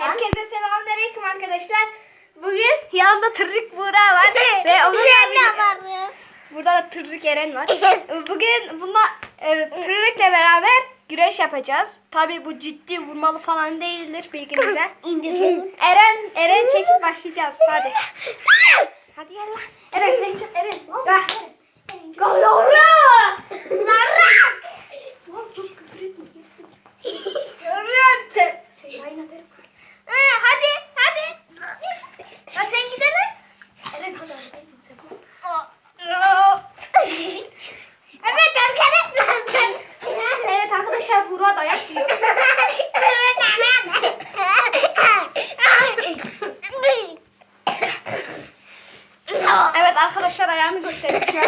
Herkese selamünaleyküm arkadaşlar. Bugün yanımda Tırrık Buğra var ve onun da burada da Tırrık Eren var. Bugün bununla e, Tırrık'la beraber güreş yapacağız. Tabii bu ciddi vurmalı falan değildir bilginize. Eren Eren çekip başlayacağız. Hadi. Hadi gel lan. Eren sen çık Eren. Gel. Lan Evet arkadaşlar şu an.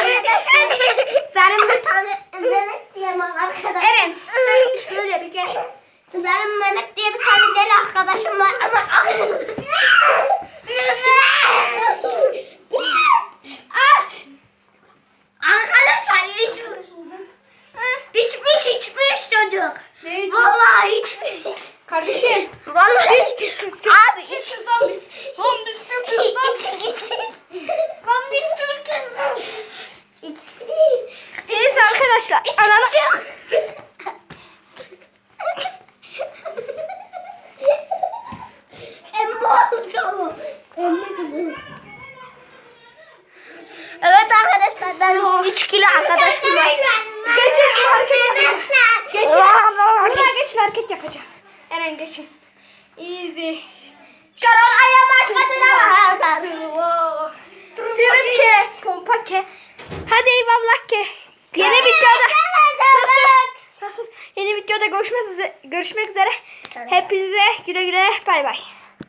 Evet. Benim bir tane Mehmet diye arkadaşım. Eren şöyle bir gel. Benim Mehmet diye bir tane deli arkadaşım var ama Kardeşim. Vallahi Biz Türk'üz. Abi Türk'üz lan biz. Lan biz Türk'üz lan. İç iç. Lan biz Türk'üz lan. İç. Neyse arkadaşlar. Ananı. Emmi oldu. Emmi kızım. Evet arkadaşlar ben 3 kilo arkadaşım var. Geçin hareket yapacağız. Geçin. Buradan geçin hareket yapacağız. Eren geçin. Easy. Karol aya başkasına bak. Sirke. Pompa ke. Hadi eyvallah ke. Yeni videoda. Yeni videoda görüşmek üzere. Görüşmek üzere. Hepinize güle güle. Bay bay.